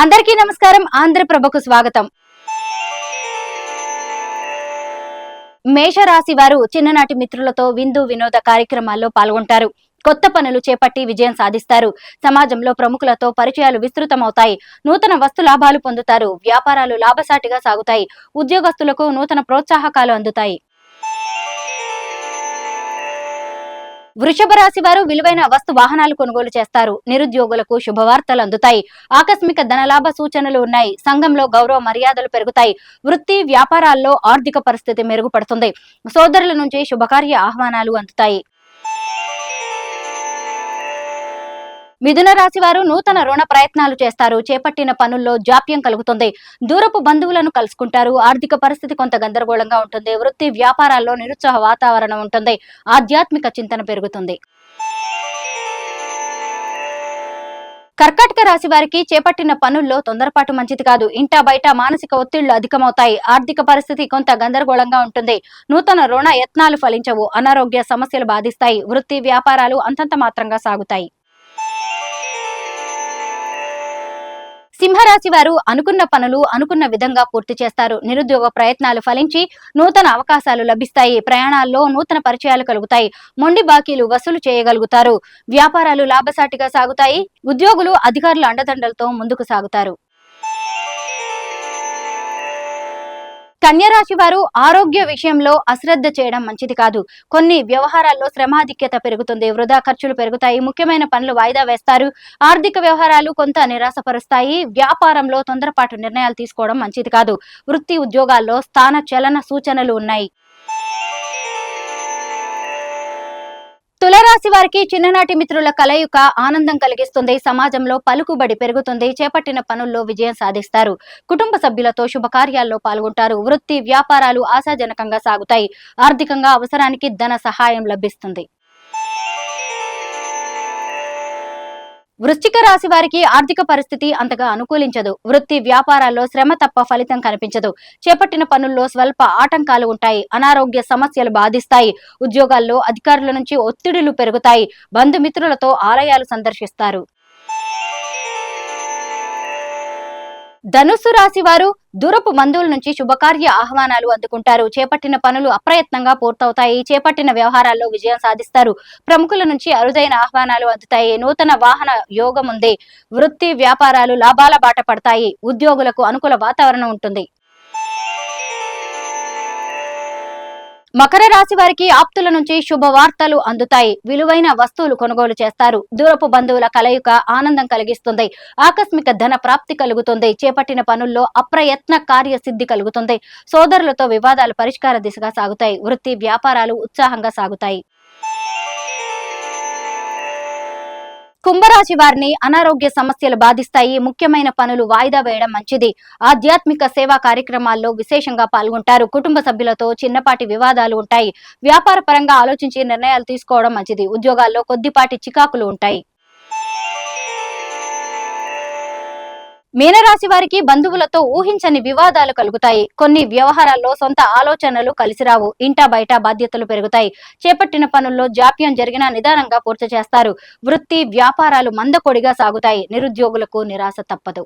అందరికీ నమస్కారం. ఆంధ్రప్రభకు స్వాగతం. మేషరాశి వారు చిన్ననాటి మిత్రులతో విందు వినోద కార్యక్రమాల్లో పాల్గొంటారు. కొత్త పనులు చేపట్టి విజయం సాధిస్తారు. సమాజంలో ప్రముఖులతో పరిచయాలు విస్తృతమవుతాయి. నూతన వస్తు లాభాలు పొందుతారు. వ్యాపారాలు లాభసాటిగా సాగుతాయి. ఉద్యోగస్తులకు నూతన ప్రోత్సాహకాలు అందుతాయి. వృషభ రాశి వారు విలువైన వస్తు వాహనాలు కొనుగోలు చేస్తారు. నిరుద్యోగులకు శుభవార్తలు అందుతాయి. ఆకస్మిక ధనలాభ సూచనలు ఉన్నాయి. సంఘంలో గౌరవ మర్యాదలు పెరుగుతాయి. వృత్తి వ్యాపారాల్లో ఆర్థిక పరిస్థితి మెరుగుపడుతుంది. సోదరుల నుంచి శుభకార్య ఆహ్వానాలు అందుతాయి. మిథున రాశి వారు నూతన రుణ ప్రయత్నాలు చేస్తారు. చేపట్టిన పనుల్లో జాప్యం కలుగుతుంది. దూరపు బంధువులను కలుసుకుంటారు. ఆర్థిక పరిస్థితి కొంత గందరగోళంగా ఉంటుంది. వృత్తి వ్యాపారాల్లో నిరుత్సాహ వాతావరణం ఉంటుంది. ఆధ్యాత్మిక చింతన పెరుగుతుంది. కర్కాటక రాశి వారికి చేపట్టిన పనుల్లో తొందరపాటు మంచిది కాదు. ఇంట బయట మానసిక ఒత్తిళ్ళు అధికమవుతాయి. ఆర్థిక పరిస్థితి కొంత గందరగోళంగా ఉంటుంది. నూతన రుణ యత్నాలు ఫలించవు. అనారోగ్య సమస్యలు బాధిస్తాయి. వృత్తి వ్యాపారాలు అంతంత మాత్రంగా సాగుతాయి. సింహరాశి వారు అనుకున్న పనులు అనుకున్న విధంగా పూర్తి చేస్తారు. నిరుద్యోగ ప్రయత్నాలు ఫలించి నూతన అవకాశాలు లభిస్తాయి. ప్రయాణాల్లో నూతన పరిచయాలు కలుగుతాయి. మొండి బాకీలు వసూలు చేయగలుగుతారు. వ్యాపారాలు లాభసాటిగా సాగుతాయి. ఉద్యోగులు అధికారుల అండదండలతో ముందుకు సాగుతారు. కన్యరాశి వారు ఆరోగ్య విషయంలో అశ్రద్ధ చేయడం మంచిది కాదు. కొన్ని వ్యవహారాల్లో శ్రమాధిక్యత పెరుగుతుంది వృధా ఖర్చులు పెరుగుతాయి ముఖ్యమైన పనులు వాయిదా వేస్తారు ఆర్థిక వ్యవహారాలు కొంత నిరాశపరుస్తాయి వ్యాపారంలో తొందరపాటు నిర్ణయాలు తీసుకోవడం మంచిది కాదు. వృత్తి ఉద్యోగాల్లో స్థాన చలన సూచనలు ఉన్నాయి. తులరాశి వారికి చిన్ననాటి మిత్రుల కలయిక ఆనందం కలిగిస్తుంది. సమాజంలో పలుకుబడి పెరుగుతుంది. చేపట్టిన పనుల్లో విజయం సాధిస్తారు. కుటుంబ సభ్యులతో శుభకార్యాల్లో పాల్గొంటారు. వృత్తి వ్యాపారాలు ఆశాజనకంగా సాగుతాయి. ఆర్థికంగా అవసరానికి ధన సహాయం లభిస్తుంది. వృశ్చిక రాశి వారికి ఆర్థిక పరిస్థితి అంతగా అనుకూలించదు. వృత్తి వ్యాపారాల్లో శ్రమ తప్ప ఫలితం కనిపించదు. చేపట్టిన పనుల్లో స్వల్ప ఆటంకాలు ఉంటాయి. అనారోగ్య సమస్యలు బాధిస్తాయి. ఉద్యోగాల్లో అధికారుల నుంచి ఒత్తిడులు పెరుగుతాయి. బంధుమిత్రులతో ఆలయాలు సందర్శిస్తారు. ధనుస్సు రాశి వారు దూరపు బంధువుల నుంచి శుభకార్య ఆహ్వానాలు అందుకుంటారు. చేపట్టిన పనులు అప్రయత్నంగా పూర్తవుతాయి. చేపట్టిన వ్యవహారాల్లో విజయం సాధిస్తారు. ప్రముఖుల నుంచి అరుదైన ఆహ్వానాలు అందుతాయి. నూతన వాహన యోగం ఉంది. వృత్తి వ్యాపారాలు లాభాల బాట పడతాయి. ఉద్యోగులకు అనుకూల వాతావరణం ఉంటుంది. మకర రాశి వారికి ఆప్తుల నుంచి శుభవార్తలు అందుతాయి. విలువైన వస్తువులు కొనుగోలు చేస్తారు. దూరపు బంధువుల కలయిక ఆనందం కలిగిస్తుంది. ఆకస్మిక ధన ప్రాప్తి కలుగుతుంది. చేపట్టిన పనుల్లో అప్రయత్న కార్యసిద్ధి కలుగుతుంది. సోదరులతో వివాదాలు పరిష్కార దిశగా సాగుతాయి. వృత్తి వ్యాపారాలు ఉత్సాహంగా సాగుతాయి. కుంభరాశి వారిని అనారోగ్య సమస్యలు బాధిస్తాయి ముఖ్యమైన పనులు వాయిదా వేయడం మంచిది. ఆధ్యాత్మిక సేవా కార్యక్రమాల్లో విశేషంగా పాల్గొంటారు. కుటుంబ సభ్యులతో చిన్నపాటి వివాదాలు ఉంటాయి. వ్యాపార పరంగా ఆలోచించి నిర్ణయాలు తీసుకోవడం మంచిది. ఉద్యోగాల్లో కొద్దిపాటి చికాకులు ఉంటాయి. మీనరాశి వారికి బంధువులతో ఊహించని వివాదాలు కలుగుతాయి. కొన్ని వ్యవహారాల్లో సొంత ఆలోచనలు కలిసిరావు ఇంటా బయట బాధ్యతలు పెరుగుతాయి. చేపట్టిన పనుల్లో జాప్యం జరిగినా నిదానంగా పూర్తి చేస్తారు. వృత్తి వ్యాపారాలు మందకొడిగా సాగుతాయి. నిరుద్యోగులకు నిరాశ తప్పదు.